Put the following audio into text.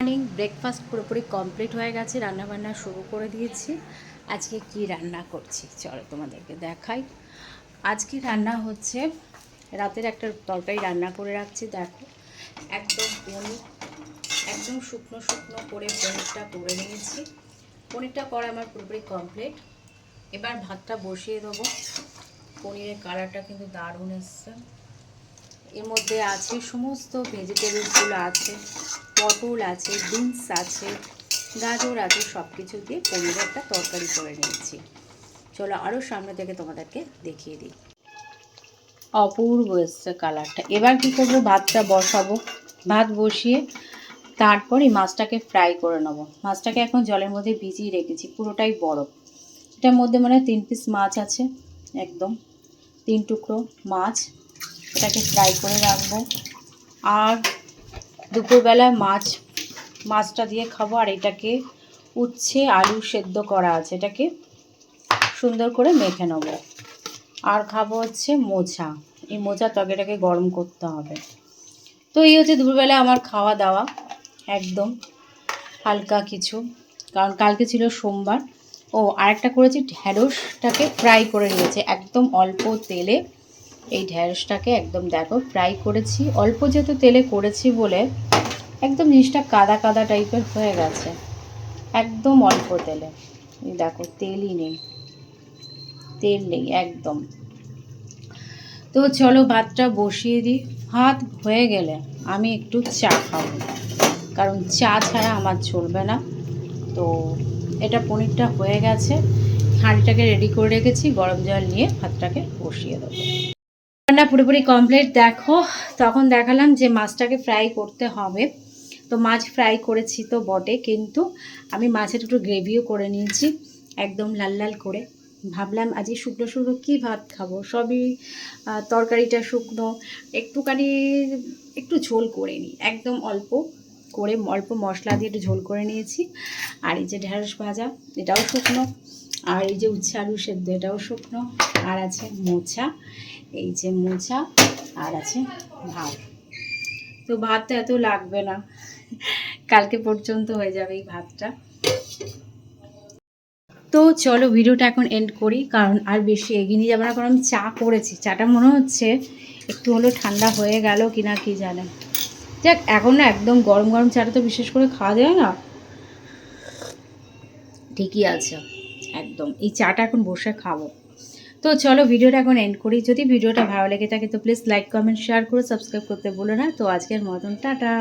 Morning breakfast পুরোপুরি complete হয়ে গেছে, রান্নাবান্না শুরু করে দিয়েছি। আজকে কি রান্না করছি? চলো তোমাদেরকে দেখাই। আজকে রান্না হচ্ছে, রাতের একটা তরকারি রান্না করে রাখছি, দেখো। একদম পনির একদম শুকনো শুকনো করে পনিরটা করে নিয়েছি। পনিরটা করা আমার পুরোপুরি কমপ্লিট এবার ভাতটা বসিয়ে দেবো। পনিরের কালারটা কিন্তু দারুণ এসছে। এর মধ্যে আছে সমস্ত ভেজিটেবলসগুলো আছে। পটল আছে, বিনস আছে, গাজর আছে সব কিছু দিয়ে পনিরের একটা তরকারি করে নিয়েছি। চলো আরও সামনে থেকে তোমাদেরকে দেখিয়ে দিই। অপূর্ব এসছে কালারটা। এবার কি করব? ভাতটা বসাবো। ভাত বসিয়ে তারপর মাছটাকে ফ্রাই করে নেব। মাছটাকে এখন জলের মধ্যে ভিজিয়ে রেখেছি, পুরোটাই বরফ। এটার মধ্যে মানে তিন পিস মাছ আছে, একদম। তিন টুকরো মাছ। এটাকে ফ্রাই করে রাখব। আর দুপুরবেলায় মাছ, মাছটা দিয়ে খাব আর এটাকে উচ্ছে আলু সেদ্ধ করা আছে। এটাকে সুন্দর করে মেখে নেব। আর খাব হচ্ছে মোচা। এই মোচা তরকারিটাকে গরম করতে হবে। তো এই হচ্ছে দুপুরবেলা আমার খাওয়া দাওয়া, একদম হালকা কিছু। কারণ কালকে ছিল সোমবার। ও, আরেকটা করেছি, ঢ্যাঁড়সটাকে ফ্রাই করে নিয়েছে, একদম অল্প তেলে। এই ঢ্যাঁড়সটাকে একদম দেখো ফ্রাই করেছি। অল্প যেহেতু তেলে করেছি বলে একদম জিনিসটা কাদা কাদা টাইপের হয়ে গেছে। একদম অল্প তেলে। দেখো, তেলই নেই। তেল নেই, একদম। তো চলো ভাতটা বসিয়ে দিই। ভাত হয়ে গেলে আমি একটু চা খাব। কারণ চা ছাড়া আমার চলবে না। তো এটা পনিরটা হয়ে গেছে। হাঁড়িটাকে রেডি করে রেখেছি। গরম জল নিয়ে ভাতটাকে বসিয়ে দেবো। রান্না পুরোপুরি কমপ্লিট দেখো। তখন দেখালাম যে মাছটাকে ফ্রাই করতে হবে। তো মাছ ফ্রাই করেছি তো বটে, কিন্তু আমি মাছের একটু গ্রেভিও করে নিয়েছি, একদম লাল লাল করে। ভাবলাম আজকে শুকনো শুকনো কী ভাত খাব? সবই তরকারিটা শুকনো, একটুখানি, একটু ঝোল করে নিই, একদম অল্প। করে অল্প মশলা দিয়ে একটু ঝোল করে নিয়েছি। আর এই যে ঢেঁড়স ভাজা, এটাও শুকনো। আর এই যে উচ্ছে আলু সেদ্ধ, এটাও শুকনো। আর আছে মোচা, এই যে মোচা, আর আছে ভাত। তো ভাতটা এত লাগবে না, কালকে পর্যন্ত হয়ে যাবে এই ভাতটা। তো চলো ভিডিওটা এখন এন্ড করি, কারণ আর বেশি এগিয়ে নিয়ে যাব না, কারণ চা করেছি। চাটা মনে হচ্ছে একটু হলেও ঠান্ডা হয়ে গেল কিনা, কি জানে। যাক, এখন না একদম গরম গরম চাটা তো বিশেষ করে খাওয়া যায় না। ঠিকই আছে, একদম। এই চাটা এখন বসে খাব। তো চলো ভিডিওটা এখন এন্ড করি। যদি ভিডিওটা ভালো লেগে থাকে তো প্লিজ লাইক কমেন্ট শেয়ার করে সাবস্ক্রাইব করতে বলো না। তো আজকের মতন, টাটা।